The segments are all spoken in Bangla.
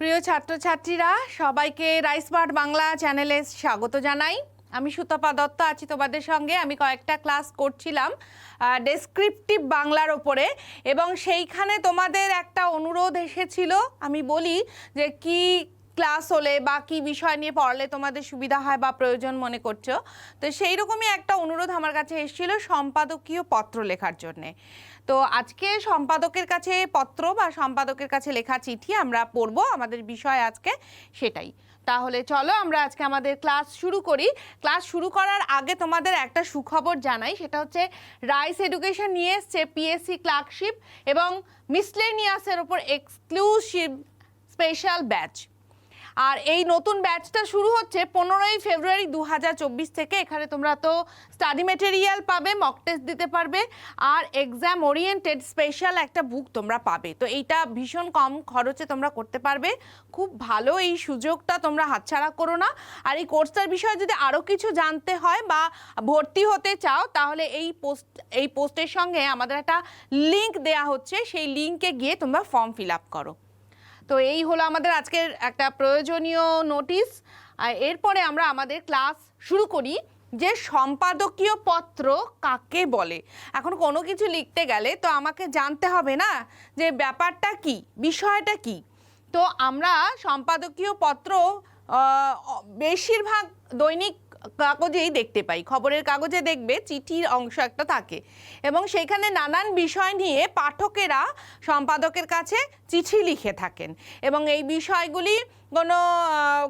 প্রিয় ছাত্রছাত্রীরা, সবাইকে রাইসমার্ট বাংলা চ্যানেলে স্বাগত জানাই। আমি সুতপা দত্ত আছি তোমাদের সঙ্গে। আমি কয়েকটা ক্লাস করছিলাম ডেসক্রিপটিভ বাংলার ওপরে এবং সেইখানে তোমাদের একটা অনুরোধ এসেছিল। আমি বলি যে, কি ক্লাস হলে বা কী বিষয় নিয়ে পড়ালে তোমাদের সুবিধা হয় বা প্রয়োজন মনে করছ? তো সেই রকমই একটা অনুরোধ আমার কাছে এসেছিল সম্পাদকীয় পত্র লেখার জন্যে। তো আজকে সম্পাদকের কাছে পত্র বা সম্পাদকের কাছে লেখা চিঠি আমরা পড়ব। আমাদের বিষয় আজকে সেটাই। তাহলে চলো আমরা আজকে আমাদের ক্লাস শুরু করি। ক্লাস শুরু করার আগে তোমাদের একটা সুখবর জানাই। সেটা হচ্ছে রাইস এডুকেশন নিয়ে এসছে পিএসসি ক্লার্কশিপ এবং মিসলেনিয়াসের ওপর এক্সক্লুসিভ স্পেশাল ব্যাচ। আর এই নতুন ব্যাচটা শুরু হচ্ছে পনেরোই ফেব্রুয়ারি দু হাজার চব্বিশ থেকে। এখানে তোমরা তো স্টাডি মেটেরিয়াল পাবে মক টেস্ট দিতে পারবে আর এক্সাম ওরিয়েন্টেড স্পেশাল একটা বুক তোমরা পাবে। তো এইটা ভীষণ কম খরচে তোমরা করতে পারবে। খুব ভালো এই সুযোগটা তোমরা হাতছাড়া করো না। আর এই কোর্সটার বিষয়ে যদি আরও কিছু জানতে হয় বা ভর্তি হতে চাও, তাহলে এই পোস্ট এই পোস্টের সঙ্গে আমাদের একটা লিংক দেয়া হচ্ছে। সেই লিংকে গিয়ে তোমরা ফর্ম ফিল আপ করো। তো এই হলো আমাদের আজকের একটা প্রয়োজনীয় নোটিশ। আর এরপরে আমরা আমাদের ক্লাস শুরু করি যে সম্পাদকীয় পত্র কাকে বলে। এখন কোনো কিছু লিখতে গেলে তো আমাকে জানতে হবে না যে ব্যাপারটা কি, বিষয়টা কি? তো আমরা সম্পাদকীয় পত্র বেশিরভাগ দৈনিক কাগজেই দেখতে পাই। খবরের কাগজে দেখবে চিঠির অংশ একটা থাকে। এবং সেখানে নানান বিষয় নিয়ে পাঠকেরা সম্পাদকের কাছে চিঠি লিখে থাকেন। এবং এই বিষয়গুলি কোনো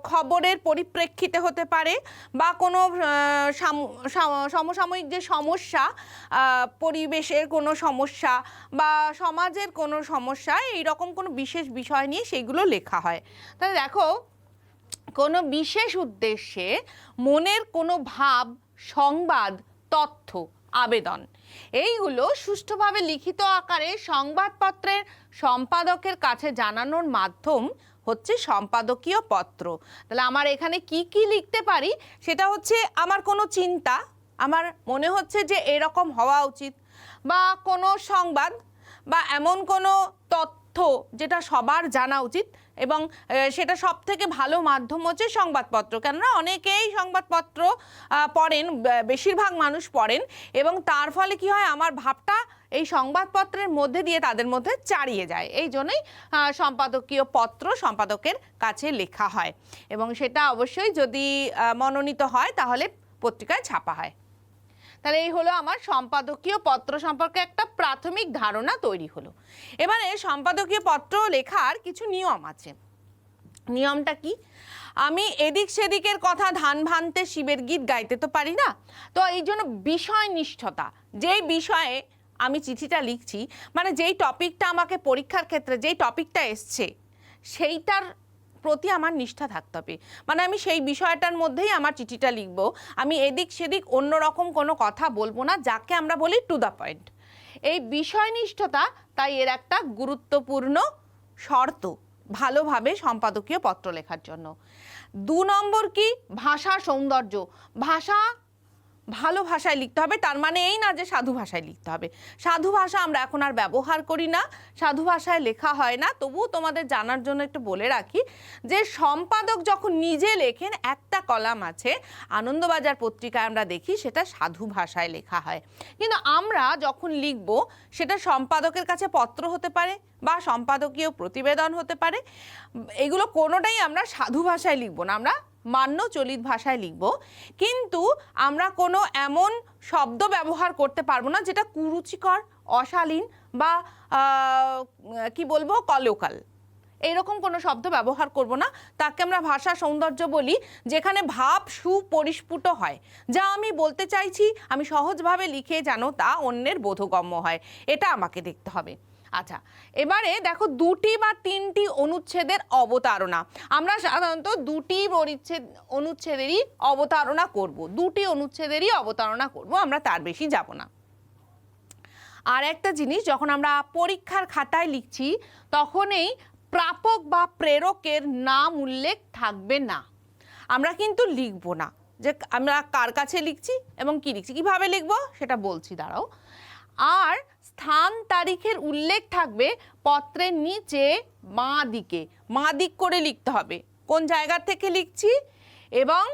খবরের পরিপ্রেক্ষিতে হতে পারে বা কোনো সাম- সাম- সমসাময়িক যে সমস্যা পরিবেশের কোনো সমস্যা বা সমাজের কোনো সমস্যা এই রকম কোনো বিশেষ বিষয় নিয়ে সেগুলো লেখা হয়। তাহলে দেখো কোনো বিশেষ উদ্দেশ্যে মনের কোনো ভাব, সংবাদ, তথ্য, আবেদন। এইগুলো সুষ্ঠুভাবে লিখিত আকারে সংবাদপত্রের সম্পাদকের কাছে জানানোর মাধ্যম হচ্ছে সম্পাদকীয় পত্র। তাহলে আমার এখানে কি কি লিখতে পারি? সেটা হচ্ছে আমার কোনো চিন্তা, আমার মনে হচ্ছে যে এরকম হওয়া উচিত বা কোনো সংবাদ বা এমন কোনো তথ্য যেটা সবার জানা উচিত এবং সেটা সব থেকে ভালো মাধ্যম হচ্ছে সংবাদপত্র। কেননা অনেকেই সংবাদপত্র পড়েন বেশিরভাগ মানুষ পড়েন এবং তার ফলে কি হয়, আমার ভাবটা এই সংবাদপত্রের মধ্যে দিয়ে তাদের মধ্যে চারিয়ে যায়। এই জন্যই সম্পাদকীয় পত্র সম্পাদকের কাছে লেখা হয়। এবং সেটা অবশ্যই যদি মনোনীত হয়, তাহলে পত্রিকায় ছাপা হয়। তাহলে এই হলো আমার সম্পাদকীয় পত্র সম্পর্কে একটা প্রাথমিক ধারণা তৈরি হলো। এবারে সম্পাদকীয় পত্র লেখার কিছু নিয়ম আছে। নিয়মটা কি? আমি এদিক সেদিকের কথা ধান ভানতে শিবের গীত গাইতে তো পারি না। তো এই জন্য বিষয় নিষ্ঠতা যেই বিষয়ে আমি চিঠিটা লিখছি মানে যেই টপিকটা আমাকে পরীক্ষার ক্ষেত্রে, যেই টপিকটা এসছে, সেইটার প্রতি আমার নিষ্ঠা থাকতে হবে। মানে আমি সেই বিষয়টার মধ্যেই আমার চিঠিটা লিখব। আমি এদিক সেদিক অন্য রকম কোনো কথা বলব না, যাকে আমরা বলি টু দ্য পয়েন্ট এই বিষয়নিষ্ঠতা তাই এর একটা গুরুত্বপূর্ণ শর্ত ভালোভাবে সম্পাদকীয় পত্র লেখার জন্য। দু নম্বর কি? ভাষা সৌন্দর্য। ভাষা ভালো ভাষায় লিখতে হবে, তার মানে এই না যে সাধু ভাষায় লিখতে হবে। সাধু ভাষা আমরা এখন আর ব্যবহার করি না, সাধু ভাষায় লেখা হয় না। তবুও তোমাদের জানার জন্য একটু বলে রাখি যে সম্পাদক যখন নিজে লেখেন, একটা কলাম আছে, আনন্দবাজার পত্রিকায় আমরা দেখি সেটা সাধু ভাষায় লেখা হয়। কিন্তু আমরা যখন লিখব, সেটা সম্পাদকের কাছে পত্র হতে পারে বা সম্পাদকীয় প্রতিবেদন হতে পারে। এগুলো কোনোটাই আমরা সাধু ভাষায় লিখব না, আমরা মান্য চলিত ভাষায় লিখব, কিন্তু আমরা কোনো এমন শব্দ ব্যবহার করতে পারব না যেটা কুরুচিকর, অশালীন বা কি বলব, কলোকাল। এইরকম কোনো শব্দ ব্যবহার করব না। তাকে আমরা ভাষা সৌন্দর্য বলি, যেখানে ভাব সুপরিস্ফুট হয়। যা আমি বলতে চাইছি, আমি সহজভাবে লিখে যেন তা অন্যের বোধগম্য হয়। এটা আমাকে দেখতে হবে। আচ্ছা এবারে দেখো দুটি বা তিনটি অনুচ্ছেদের অবতারণা। আমরা সাধারণত দুটি পরিচ্ছেদ, অনুচ্ছেদেরই অবতারণা করব। দুটি অনুচ্ছেদেরই অবতারণা করব, আমরা তার বেশি যাব না। আর একটা জিনিস, যখন আমরা পরীক্ষার খাতায় লিখছি, তখনই প্রাপক বা প্রেরকের নাম উল্লেখ থাকবে না। আমরা কিন্তু লিখব না। যে আমরা কার কাছে লিখছি এবং কি লিখছি, কীভাবে লিখব সেটা বলছি, দাঁড়াও। আর স্থান তারিখের উল্লেখ থাকবে পত্রের নিচে মা দিকে। মা দিক করে লিখতে হবে। কোন জায়গা থেকে লিখছি? এবং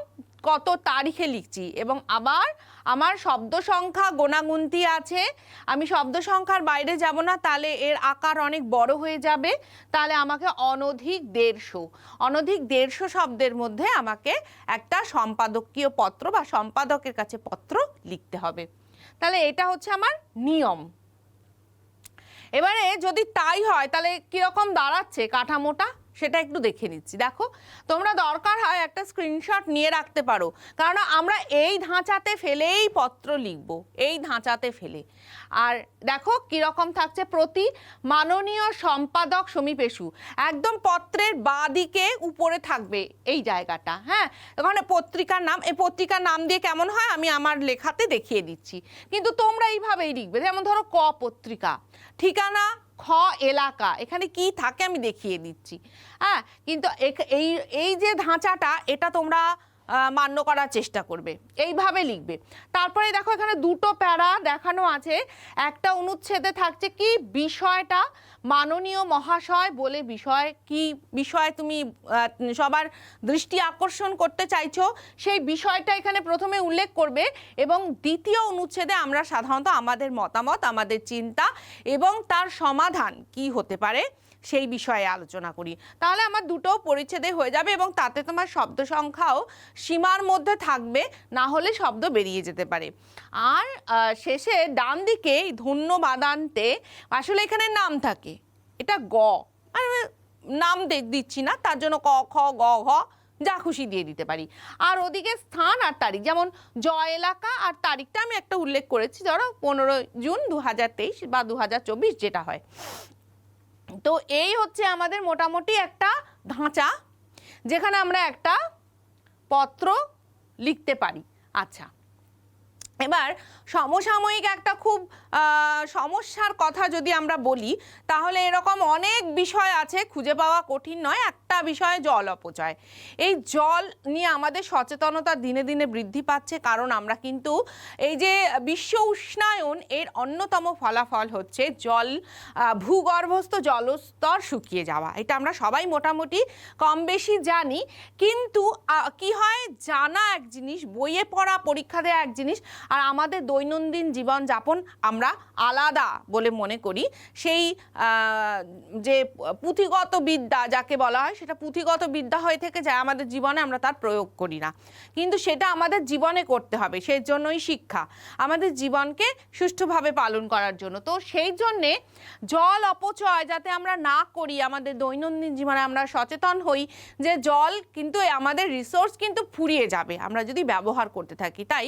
কত তারিখে লিখছি? এবং আবার আমার শব্দ সংখ্যা গোনাগুন্তি আছে। আমি শব্দ সংখ্যার বাইরে যাব না, তাহলে এর আকার অনেক বড় হয়ে যাবে। তাহলে আমাকে অনধিক দেড়শো। অনধিক দেড়শো শব্দের মধ্যে আমাকে একটা সম্পাদকীয় পত্র বা সম্পাদকের কাছে পত্র লিখতে হবে। তাহলে এটা হচ্ছে আমার নিয়ম। এবারে যদি তাই হয় তাহলে কীরকম দাঁড়াচ্ছে কাঠামোটা? সেটা একটু দেখে নিচ্ছি। দেখো, তোমরা দরকার হয় একটা স্ক্রিনশট নিয়ে রাখতে পারো। কারণ আমরা এই ধাঁচাতে ফেলেই পত্র লিখব, এই ধাঁচাতে ফেলে। আর দেখো, কীরকম থাকছে প্রতি মাননীয় সম্পাদক সমীপেশু একদম পত্রের বাদিকে উপরে থাকবে এই জায়গাটা হ্যাঁ? ওখানে পত্রিকার নাম, এই পত্রিকার নাম দিয়ে কেমন হয় আমি আমার লেখাতে দেখিয়ে দিচ্ছি। কিন্তু তোমরা এইভাবেই লিখবে, যেমন ধরো ক পত্রিকা। ঠিকানা খ এলাকা, এখানে কি থাকে আমি দেখিয়ে দিচ্ছি। হ্যাঁ কিন্তু এই এই যে ধাঁচাটা, এটা তোমরা মান্য করার চেষ্টা করবে। এইভাবে লিখবে। তারপরে দেখো এখানে দুটো প্যারা দেখানো আছে। একটা অনুচ্ছেদে থাকছে কি বিষয়টা মাননীয় মহাশয় বলে বিষয় কি বিষয় তুমি সবার দৃষ্টি আকর্ষণ করতে চাইছো, সেই বিষয়টা এখানে প্রথমে উল্লেখ করবে এবং দ্বিতীয় অনুচ্ছেদে আমরা সাধারণত আমাদের মতামত, আমাদের চিন্তা এবং তার সমাধান কি হতে পারে সেই বিষয়ে আলোচনা করি। তাহলে আমার দুটো পরিচ্ছেদে হয়ে যাবে এবং তাতে তোমার শব্দ সংখ্যাও সীমার মধ্যে থাকবে, না হলে শব্দ বেরিয়ে যেতে পারে। আর শেষে ডান দিকে ধন্যবাদান্তে, আসলে এখানে নাম থাকে এটা গ। আর নাম দেখ দিচ্ছি না, তার জন্য ক, খ, গ, ঘ, যা খুশি দিয়ে দিতে পারি। আর ওদিকে স্থান আর তারিখ, যেমন জ এলাকা আর তারিখটা আমি একটা উল্লেখ করেছি, ধরো পনেরো জুন দু হাজার তেইশ বা দু হাজার চব্বিশ যেটা হয়। তো এই হচ্ছে আমাদের মোটামুটি একটা ধাঁচা, যেখানে আমরা একটা পত্র লিখতে পারি। আচ্ছা এবার সমসাময়িক একটা খুব সমস্যার কথা যদি আমরা বলি, তাহলে এরকম অনেক বিষয় আছে খুঁজে পাওয়া কঠিন নয়। একটা বিষয় জল অপচয়। এই জল নিয়ে আমাদের সচেতনতা দিনে দিনে বৃদ্ধি পাচ্ছে, কারণ আমরা কিন্তু এই যে বিশ্ব উষ্ণায়ন, এর অন্যতম ফলাফল হচ্ছে জল ভূগর্ভস্থ জলস্তর শুকিয়ে যাওয়া। এটা আমরা সবাই মোটামুটি কম বেশি জানি। কিন্তু কি হয়? জানা এক জিনিস, বইয়ে পড়া, পরীক্ষা দেওয়া এক জিনিস, আর আমাদের দৈনন্দিন জীবনযাপন আমরা আলাদা বলে মনে করি। সেই যে পুঁথিগত বিদ্যা, যাকে বলা হয় সেটা পুঁথিগত বিদ্যা হয়ে থেকে যায়, আমাদের জীবনে আমরা তার প্রয়োগ করি না। কিন্তু সেটা আমাদের জীবনে করতে হবে সেই জন্যই শিক্ষা। আমাদের জীবনকে সুষ্ঠুভাবে পালন করার জন্য। তো সেই জন্যে জল অপচয় যাতে আমরা না করি, আমাদের দৈনন্দিন জীবনে আমরা সচেতন হই যে জল কিন্তু আমাদের রিসোর্স কিন্তু ফুরিয়ে যাবে। আমরা যদি ব্যবহার করতে থাকি, তাই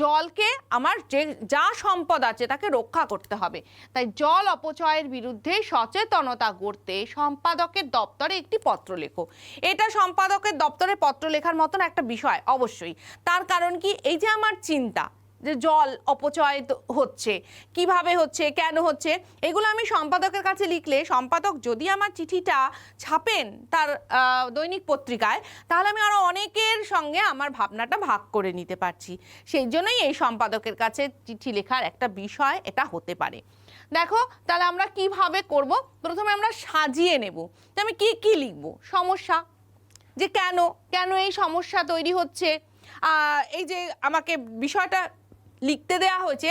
জলকে আমার যে, যা সম্পদ আছে তাকে রক্ষা করতে হবে। তাই জল অপচয়ের বিরুদ্ধে সচেতনতা গড়তে সম্পাদকের দপ্তরে একটি পত্র লেখো। এটা সম্পাদকের দপ্তরে পত্র লেখার মতন একটা বিষয়, অবশ্যই। তার কারণ কি? এই যে আমার চিন্তা, যে জল অপচয় হচ্ছে, কীভাবে হচ্ছে, কেন হচ্ছে, এগুলো আমি সম্পাদকের কাছে লিখলে, সম্পাদক যদি আমার চিঠিটা ছাপেন তার দৈনিক পত্রিকায়, তাহলে আমি আরও অনেকের সঙ্গে আমার ভাবনাটা ভাগ করে নিতে পারছি। সেই জন্যই এই সম্পাদকের কাছে চিঠি লেখার একটা বিষয় এটা হতে পারে। দেখো, তাহলে আমরা কীভাবে করব? প্রথমে আমরা সাজিয়ে নেব। আমি কি কি লিখব? সমস্যা? যে কেন? কেন এই সমস্যা তৈরি হচ্ছে? এই যে আমাকে বিষয়টা লিখতে দেয়া হয়েছে,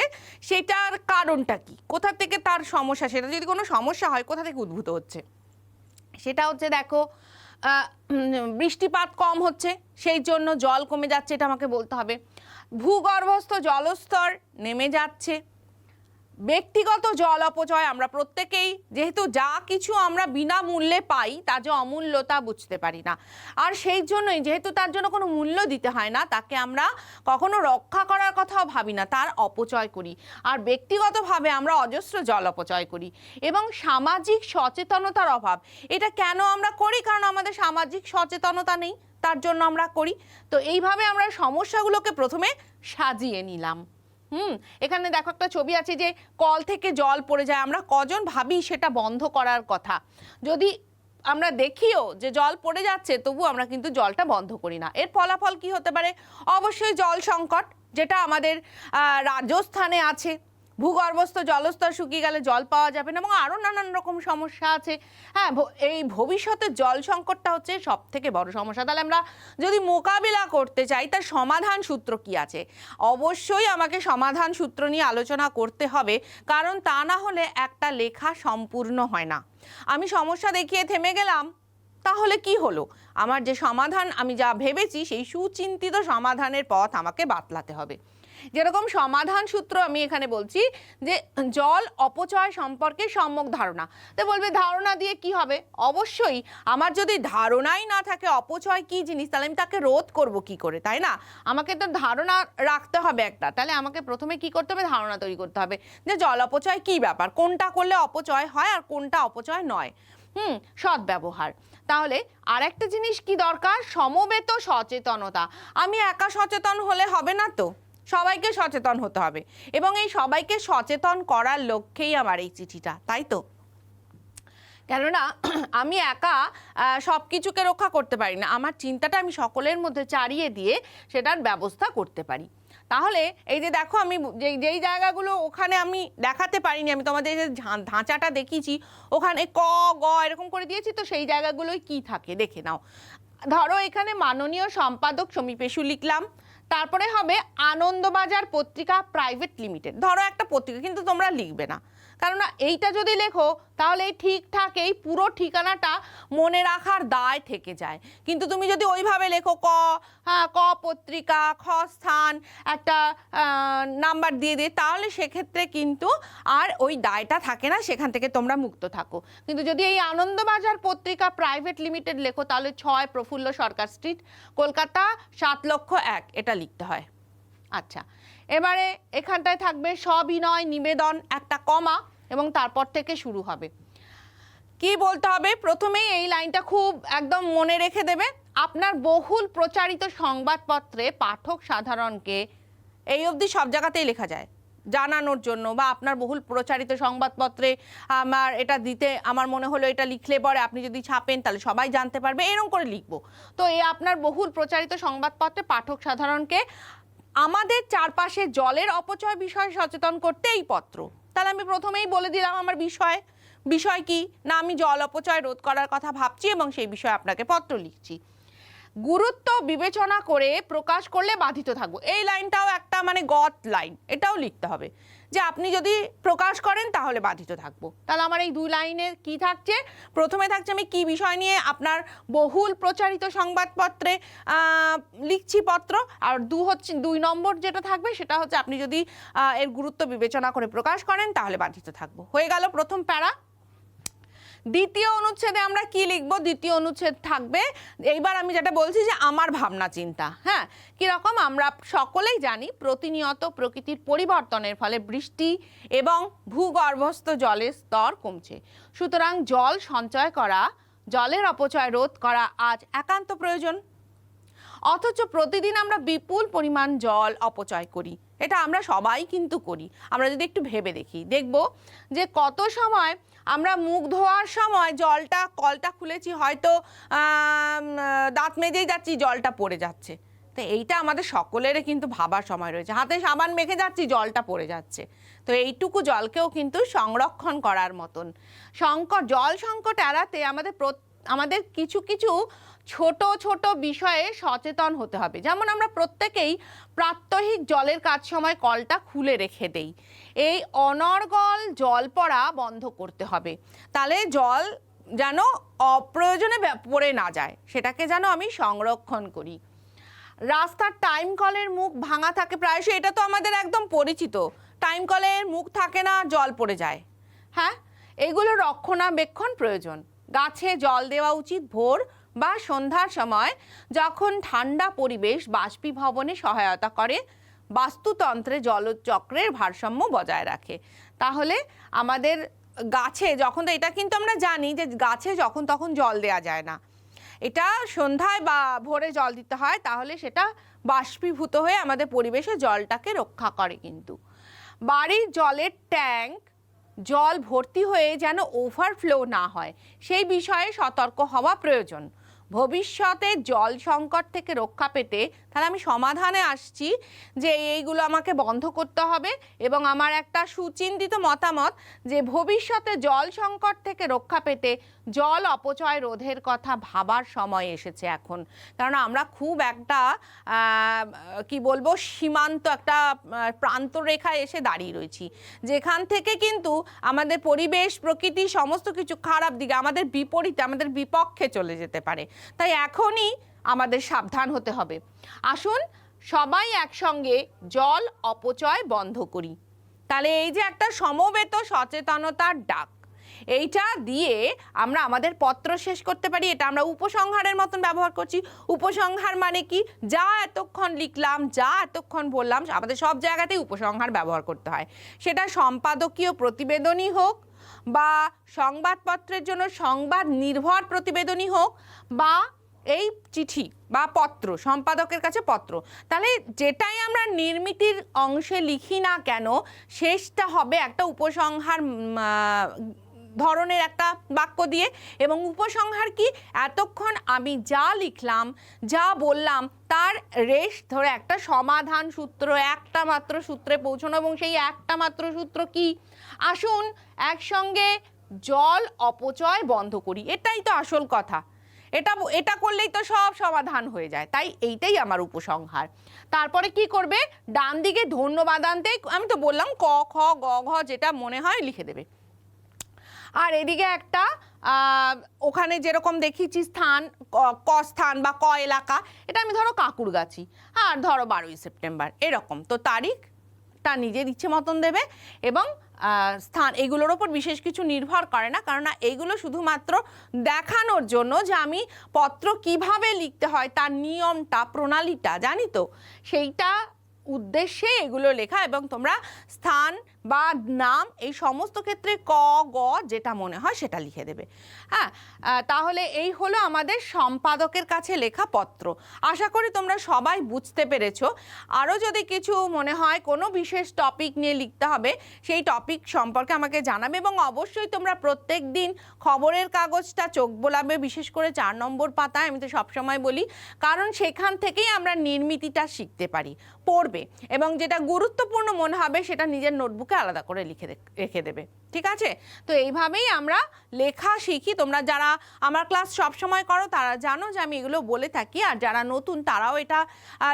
সেটার কারণটা কি? কোথা থেকে তার সমস্যা? সেটা যদি কোনো সমস্যা হয়, কোথা থেকে উদ্ভূত হচ্ছে? সেটা হচ্ছে দেখো বৃষ্টিপাত কম হচ্ছে, সেই জন্য জল কমে যাচ্ছে, এটা আমাকে বলতে হবে। ভূগর্ভস্থ জলস্তর নেমে যাচ্ছে। ব্যক্তিগত জল অপচয় আমরা প্রত্যেকেই, যেহেতু যা কিছু আমরা বিনামূল্যে পাই তা যে অমূল্যতা বুঝতে পারি না। আর সেই জন্যই, যেহেতু তার জন্য কোনো মূল্য দিতে হয় না, তাকে আমরা কখনো রক্ষা করার কথাও ভাবি না, তার অপচয় করি। আর ব্যক্তিগতভাবে আমরা অজস্র জল অপচয় করি। এবং সামাজিক সচেতনতার অভাব, এটা কেন আমরা করি? কারণ আমাদের সামাজিক সচেতনতা নেই, তার জন্য আমরা করি। তো এইভাবে আমরা সমস্যাগুলোকে প্রথমে সাজিয়ে নিলাম। হুম, এখানে দেখো একটা ছবি আছে যে কল থেকে জল পড়ে যায়। আমরা কজন ভাবি সেটা বন্ধ করার কথা। যদি আমরা দেখিও যে জল পড়ে যাচ্ছে তবু আমরা কিন্তু জলটা বন্ধ করি না। এর ফলাফল কি হতে পারে? অবশ্যই জল সংকট, যেটা আমাদের রাজস্থানে আছে। ভূগর্ভস্থ জলস্তর শুকিয়ে গেলে জল পাওয়া যাবে না, এবং আরও নানান রকম সমস্যা আছে। হ্যাঁ এই ভবিষ্যতে জল সংকটটা হচ্ছে সব থেকে বড় সমস্যা। তাহলে আমরা যদি মোকাবিলা করতে চাই, তার সমাধান সূত্র কি আছে? অবশ্যই আমাকে সমাধান সূত্র নিয়ে আলোচনা করতে হবে, কারণ তা না হলে একটা লেখা সম্পূর্ণ হয় না। আমি সমস্যা দেখিয়ে থেমে গেলাম, তাহলে কি হলো? আমার যে সমাধান আমি যা ভেবেছি, সেই সুচিন্তিত সমাধানের পথ আমাকে বাতলাতে হবে। যেরকম সমাধান সূত্র আমি এখানে বলছি যে জল অপচয় সম্পর্কে সম্যক ধারণা। তো বলবে ধারণা দিয়ে কি হবে? অবশ্যই আমার যদি ধারণাই না থাকে অপচয় কি জিনিস, তাহলে আমি তাকে রোধ করব কি করে, তাই না? আমাকে তো ধারণা রাখতে হবে একটা, তাহলে আমাকে প্রথমে কি করতে হবে? ধারণা তৈরি করতে হবে যে জল অপচয় কি ব্যাপার? কোনটা করলে অপচয় হয় আর কোনটা অপচয় নয়? হুম সৎ ব্যবহার তাহলে আর একটা জিনিস কি দরকার? সমবেত সচেতনতা। আমি একা সচেতন হলে হবে না তো? সবাইকে সচেতন হতে হবে। এবং এই সবাইকে সচেতন করার লক্ষ্যেই আমার এই চিঠিটা, তাই তো? কেননা আমি একা সব কিছুকে রক্ষা করতে পারি না। আমার চিন্তাটা আমি সকলের মধ্যে চারিয়ে দিয়ে সেটার ব্যবস্থা করতে পারি। তাহলে এই যে দেখো, আমি যেই যেই জায়গাগুলো ওখানে আমি দেখাতে পারিনি, আমি তোমাদের যে ধাঁচাটা দেখিয়েছি, ওখানে ক, গ এরকম করে দিয়েছি, তো সেই জায়গাগুলোই কি থাকে? দেখে নাও। ধরো এখানে মাননীয় সম্পাদক সমীপেশু লিখলাম তারপরে হবে আনন্দবাজার পত্রিকা প্রাইভেট লিমিটেড ধরো একটা পত্রিকা কিন্তু তোমরা লিখবে না। কেননা এইটা যদি লেখো, তাহলে এই ঠিকঠাক এই পুরো ঠিকানাটা মনে রাখার দায় থেকে যায়। কিন্তু তুমি যদি ওইভাবে লেখো ক হ্যাঁ ক পত্রিকা, খ স্থান, একটা নাম্বার দিয়ে দিয়ে, তাহলে সেক্ষেত্রে কিন্তু আর ওই দায়টা থাকে না, সেখান থেকে তোমরা মুক্ত থাকো। কিন্তু যদি এই আনন্দবাজার পত্রিকা প্রাইভেট লিমিটেড লেখো, তাহলে ছয় প্রফুল্ল সরকার স্ট্রিট, কলকাতা সাত লক্ষ এক, এটা লিখতে হয়। আচ্ছা এবারে এখানটায় থাকবে সবিনয় নিবেদন, একটা কমা, এবং তারপর থেকে শুরু হবে। কি বলতে হবে? প্রথমেই এই লাইনটা খুব একদম মনে রেখে দেবে, আপনার বহুল প্রচারিত সংবাদপত্রে পাঠক সাধারণকে এই অবধি সব জায়গাতেই লেখা যায়, জানানোর জন্য, বা আপনার বহুল প্রচারিত সংবাদপত্রে আমার এটা দিতে, আমার মনে হলো এটা লিখলে পরে আপনি যদি ছাপেন, তাহলে সবাই জানতে পারবে এরকম করে লিখব। তো এই আপনার বহুল প্রচারিত সংবাদপত্রে পাঠক সাধারণকে আমাদের চারপাশে জলের অপচয় বিষয়ে সচেতন করতে এই পত্র। তাহলে আমি প্রথমেই বলে দিলাম আমার বিষয়। বিষয় কি? না, আমি জল অপচয় রোধ করার কথা ভাবছি এবং সেই বিষয়ে আপনাকে পত্র লিখছি। গুরুত্ব বিবেচনা করে প্রকাশ করলে বাধিত থাকব। এই লাইনটাও একটা মানে গত লাইন, এটাও লিখতে হবে। যে আপনি যদি প্রকাশ করেন, তাহলে বাধিত থাকব। তাহলে আমার এই দুই লাইনে কি থাকছে? প্রথমে থাকছে আমি কি বিষয় নিয়ে আপনার বহুল প্রচারিত সংবাদপত্রে লিখছি পত্র। আর দু হচ্ছে, দুই নম্বর যেটা থাকবে, সেটা হচ্ছে আপনি যদি এর গুরুত্ব বিবেচনা করে প্রকাশ করেন, তাহলে বাধিত থাকব। হয়ে গেল প্রথম প্যারা। দ্বিতীয় অনুচ্ছেদে আমরা কি লিখব? দ্বিতীয় অনুচ্ছেদ থাকবে। এইবার আমি যেটা বলছি যে আমার ভাবনা চিন্তা হ্যাঁ? কীরকম? আমরা সকলেই জানি প্রতিনিয়ত প্রকৃতির পরিবর্তনের ফলে বৃষ্টি এবং ভূগর্ভস্থ জলের স্তর কমছে। সুতরাং জল সঞ্চয় করা, জলের অপচয় রোধ করা আজ একান্ত প্রয়োজন। অথচ প্রতিদিন আমরা বিপুল পরিমাণ জল অপচয় করি। এটা আমরা সবাই কিন্তু করি। আমরা যদি একটু ভেবে দেখি, দেখব যে কত সময় আমরা মুখ ধোয়ার সময় জলটা, কলটা খুলেছি, হয়তো দাঁত মেজেই যাচ্ছি, জলটা পড়ে যাচ্ছে। তো এইটা আমাদের সকলেরই কিন্তু ভাবার সময় রয়েছে। হাতে সাবান মেখে যাচ্ছি, জলটা পড়ে যাচ্ছে। তো এইটুকু জলকেও কিন্তু সংরক্ষণ করার মতন। সংকট, জল সংকট এড়াতে আমাদের আমাদের কিছু কিছু ছোট ছোট বিষয়ে সচেতন হতে হবে। যেমন আমরা প্রত্যেকেই প্রাত্যহিক জলের কাজ সময় কলটা খুলে রেখে দেই। এই অনর্গল জল পড়া বন্ধ করতে হবে। তাহলে জল যেন অপ্রয়োজনে পড়ে না যায়। সেটাকে যেন আমি সংরক্ষণ করি। রাস্তার টাইম কলের মুখ ভাঙা থাকে প্রায়শই, এটা তো আমাদের একদম পরিচিত। টাইম কলের মুখ থাকে না, জল পড়ে যায়। হ্যাঁ? এগুলো রক্ষণাবেক্ষণ প্রয়োজন। গাছে জল দেওয়া উচিত, ভোর বা সন্ধ্যার সময় যখন ঠান্ডা পরিবেশ বাষ্পীভবনে সহায়তা করে, বাস্তুতন্ত্রে জলচক্রের ভারসাম্য বজায় রাখে। তাহলে আমাদের গাছে যখন, তো এটা কিন্তু আমরা জানি যে গাছে যখন তখন জল দেওয়া যায় না। এটা সন্ধ্যায় বা ভোরে জল দিতে হয়, তাহলে সেটা বাষ্পীভূত হয়ে আমাদের পরিবেশে জলটাকে রক্ষা করে কিন্তু। বাড়ির জলের ট্যাঙ্ক, জল ভর্তি হয়ে যেন ওভারফ্লো না হয়, সেই বিষয়ে সতর্ক হওয়া প্রয়োজন। ভবিষ্যতে জল সংকট থেকে রক্ষা পেতে তাহলে আমি সমাধানে আসছি যে এইগুলো আমাকে বন্ধ করতে হবে এবং আমার একটা সুচিন্তিত মতামত যে ভবিষ্যতে জল সংকট থেকে রক্ষা পেতে জল অপচয় রোধের কথা ভাবার সময় এসেছে এখন। কারণ আমরা খুব একটা কি বলব সীমান্ত একটা আহ, প্রান্ত রেখায় এসে দাঁড়িয়ে রয়েছি। যেখান থেকে কিন্তু আমাদের পরিবেশ প্রকৃতি সমস্ত কিছু খারাপ দিকে আমাদের বিপরীতে আমাদের বিপক্ষে চলে যেতে পারে। তাই এখনই আমাদের সাবধান হতে হবে। আসুন সবাই একসঙ্গে জল অপচয় বন্ধ করি। তাহলে এই যে একটা সমবেত সচেতনতার ডাক, এইটা দিয়ে আমরা আমাদের পত্র শেষ করতে পারি। এটা আমরা উপসংহারের মতন ব্যবহার করছি। উপসংহার মানে কি? যা এতক্ষণ লিখলাম, যা এতক্ষণ বললাম, আমাদের সব জায়গাতেই উপসংহার ব্যবহার করতে হয়। সেটা সম্পাদকীয় প্রতিবেদনই হোক বা সংবাদপত্রের জন্য সংবাদ নির্ভর প্রতিবেদনই হোক বা এই চিঠি বা পত্র, সম্পাদকের কাছে পত্র। তাহলে যেটাই আমরা নির্মিতির অংশে লিখি না কেন, শেষটা হবে একটা উপসংহার ধরনের একটা বাক্য দিয়ে এবং উপসংহার কি? এতক্ষণ আমি যা লিখলাম, যা বললাম, তার রেশ ধরে একটা সমাধান সূত্র, একটা মাত্র সূত্রে পৌঁছানো এবং সেই একটা মাত্র সূত্র কি? আসুন একসঙ্গে জল অপচয় বন্ধ করি। এটাই তো আসল কথা। এটা এটা করলেই তো সব সমাধান হয়ে যায়। তাই এইটাই আমার উপসংহার। তারপরে কি করবে? ডান দিকে ধন্যবাদান্তে, আমি তো বললাম ক, খ, গ, ঘ যেটা মনে হয় লিখে দেবে। আর এদিকে একটা ওখানে যেরকম দেখিয়েছি স্থান, ক- স্থান বা ক এলাকা, এটা আমি ধরো কাকুরগাছি। আর ধরো বারোই সেপ্টেম্বর, এরকম। তো তারিখটা নিজের ইচ্ছে মতন দেবে এবং স্থান, এগুলোর ওপর বিশেষ কিছু নির্ভর করে না। কারণ এইগুলো শুধুমাত্র দেখানোর জন্য যে আমি পত্র কীভাবে লিখতে হয়, তার নিয়মটা, প্রণালীটা, জানি তো? সেইটা উদ্দেশ্যে এগুলো লেখা এবং তোমরা স্থান বা নাম, এই সমস্ত ক্ষেত্রে ক, গ, যেটা মনে হয় সেটা লিখে দেবে। হ্যাঁ তাহলে এই হলো আমাদের সম্পাদকের কাছে লেখা পত্র। আশা করি তোমরা সবাই বুঝতে পেরেছ। আরও যদি কিছু মনে হয়, কোনো বিশেষ টপিক নিয়ে লিখতে হবে, সেই টপিক সম্পর্কে আমাকে জানাবে এবং অবশ্যই তোমরা প্রত্যেক দিন খবরের কাগজটা চোখ বোলাবে, বিশেষ করে চার নম্বর পাতায় আমি তো সবসময় বলি, কারণ সেখান থেকেই আমরা নির্মিতিটা শিখতে পারি, পড়বে। এবং যেটা গুরুত্বপূর্ণ মনে হবে, সেটা নিজের নোটবুকে আলাদা করে লিখে রেখে দেবে, ঠিক আছে? তো এইভাবেই আমরা লেখা শিখি। তোমরা যারা আমার ক্লাস সব সময় করো, তারা জানো যে আমি এগুলো বলে থাকি। আর যারা নতুন, তারাও এটা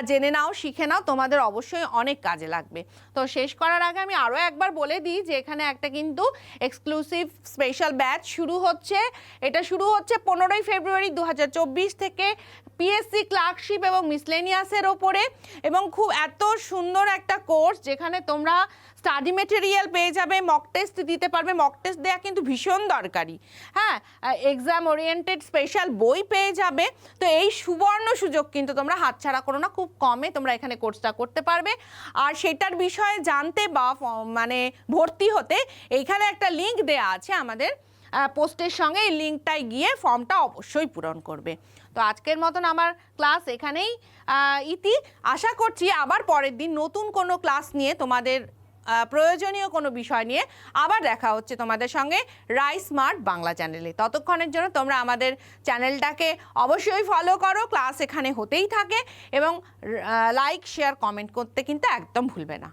জেনে নাও, শিখে নাও। তোমাদের অবশ্যই অনেক কাজে লাগবে। তো শেষ করার আগে আমি আরও একবার বলে দিই যে এখানে একটা কিন্তু এক্সক্লুসিভ স্পেশাল ব্যাচ শুরু হচ্ছে। এটা শুরু হচ্ছে পনেরোই ফেব্রুয়ারি দু হাজার চব্বিশ থেকে পিএসসি ক্লার্কশিপ এবং মিসলেনিয়াসের ওপরে। এবং খুব এত সুন্দর একটা কোর্স যেখানে তোমরা স্টাডি মেটেরিয়াল পেয়ে যাবে মক টেস্ট দিতে পারবে। মক টেস্ট দেওয়া কিন্তু ভীষণ দরকারি। হ্যাঁ এক্সাম ওরিয়েন্টেড স্পেশাল বই পেয়ে যাবে। তো এই সুবর্ণ সুযোগ কিন্তু তোমরা হাতছাড়া করো না, খুব কমে তোমরা এখানে কোর্সটা করতে পারবে। আর সেটার বিষয়ে জানতে বা মানে ভর্তি হতে এইখানে একটা লিঙ্ক দেয়া আছে আমাদের পোস্টের সঙ্গে। এই লিঙ্কটায় গিয়ে ফর্মটা অবশ্যই পূরণ করবে। তো আজকের মতন আমার ক্লাস এখানেই ইতি। আশা করছি আবার পরের দিন নতুন কোনো ক্লাস নিয়ে তোমাদের প্রয়োজনীয় কোনো বিষয় নিয়ে আবার দেখা হচ্ছে তোমাদের সঙ্গে রাই স্মার্ট বাংলা চ্যানেলে। ততক্ষণের জন্য তোমরা আমাদের চ্যানেলটাকে অবশ্যই ফলো করো ক্লাস এখানে হতেই থাকে এবং লাইক শেয়ার কমেন্ট করতে কিন্তু একদম ভুলবে না।